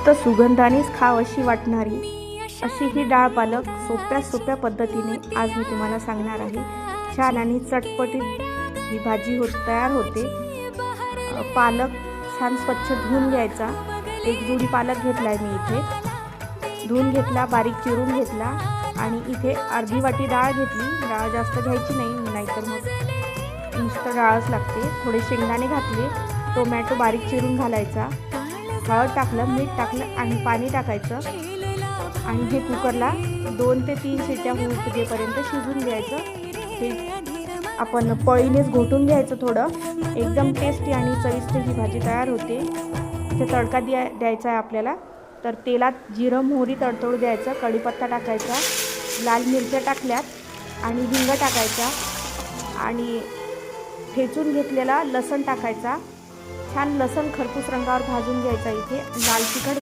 नुसतं सुगंधानेच खाव अशी वाटणारी. अशी ही डाळ पालक सोप्या सोप्या पद्धतीने आज मी तुम्हाला सांगणार आहे. छान आणि चटपटीत ही भाजी होत तयार होते. पालक छान स्वच्छ धुवून घ्यायचा. एक जुडी पालक घेतला आहे मी इथे. धुवून घेतला बारीक चिरून घेतला आणि इथे अर्धी वाटी डाळ घेतली. डाळ जास्त घ्यायची नाही नाहीतर मग नुसतं डाळच लागते. थोडे शेंगदाणे घातले टोमॅटो बारीक चिरून घालायचा. हळद टाकलं मीठ टाकलं आणि पाणी टाकायचं. आणि हे कुकरला दोन ते तीन शिट्ट्या होऊ शिजून घ्यायचं. हे आपण पळीनेच घोटून घ्यायचं थोडं. एकदम टेस्टी आणि चविष्ट ही भाजी तयार होते. इथे तडका द्या द्यायचा आहे आपल्याला. तर तेलात जिरं मोहरी तडतोड द्यायचं. कढीपत्ता टाकायचा. लाल मिरच्या टाकल्यात आणि हिंग टाकायचा. आणि ठेचून घेतलेला लसण टाकायचा. छान लसण खरपूस रंगावर भाजून घ्यायचा इथे. लाल तिखट